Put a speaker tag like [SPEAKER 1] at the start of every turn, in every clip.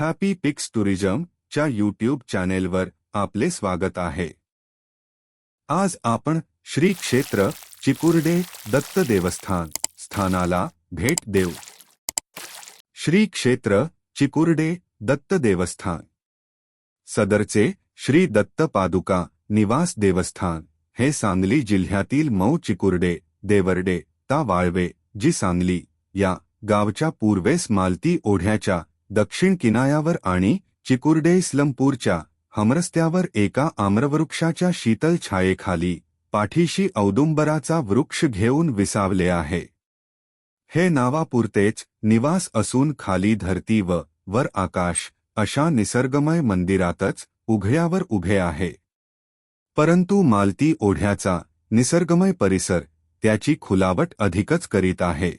[SPEAKER 1] Happy pics tourism च्या YouTube चॅनेलवर आपले स्वागत आहे. आज आपण श्री क्षेत्र चिकुर्डे दत्त देवस्थान स्थानाला भेट देऊ. श्री क्षेत्र चिकुर्डे दत्त देवस्थान. सदरचे श्री दत्त पादुका निवास देवस्थान हे सांगली जिल्ह्यातील मऊ चिकुर्डे देवर्डे ता वाळवे जी सांगली या गावच्या पूर्वेस मालती ओढ्याच्या दक्षिण किनायावर आणि चिकुर्डे इस्लमपूरच्या हमरस्त्यावर एका आम्रवृक्षाच्या शीतल छायेखाली पाठीशी औदुंबराचा वृक्ष घेऊन विसावले आहे. हे नावापुरतेच निवास असून खाली धरती व वर आकाश अशा निसर्गमय मंदिरातच उघड्यावर उभे आहे. परंतु मालती ओढ्याचा निसर्गमय परिसर त्याची खुलावट अधिकच करीत आहे.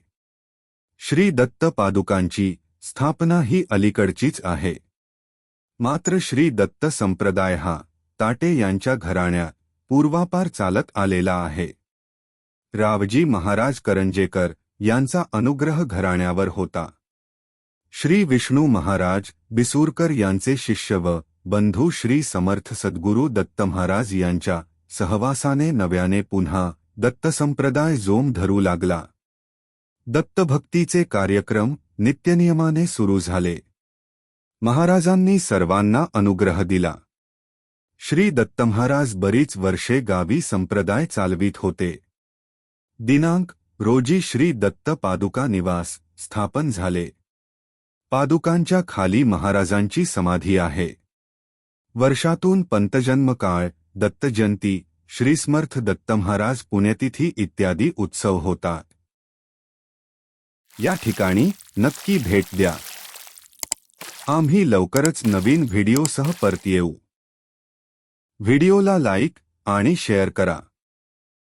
[SPEAKER 1] श्री दत्त पादुकांची स्थापना ही अलीकडचीच आहे. मात्र श्री दत्त संप्रदाय हा ताटे यांच्या घराण्यात पूर्वापार चालत आलेला आहे. रावजी महाराज करंजेकर यांचा अनुग्रह घराण्यावर होता. श्री विष्णू महाराज बिसूरकर यांचे शिष्य व बंधू श्री समर्थ सद्गुरू दत्त महाराज यांच्या सहवासाने नव्याने पुन्हा दत्त संप्रदाय जोम धरू लागला. दत्तभक्तीचे कार्यक्रम नित्यनियमाने सुरू झाले. महाराजांनी सर्वांना अनुग्रह दिला. श्री दत्त महाराज बरीच वर्षे गावी संप्रदाय चालवित होते. दिनांक रोजी श्री दत्त पादुका निवास स्थापन झाले. पादुकांच्या खाली महाराजांची समाधी आहे. वर्षातून पंतजन्म काळ दत्तजयंती श्रीस्मर्थ दत्त महाराज पुण्यतिथी इत्यादी उत्सव होतात. या ठिकाणी नक्की भेट द्या. आम्ही लवकरच नवीन व्हिडिओसह परत येऊ. व्हिडिओला लाईक आणि शेअर करा.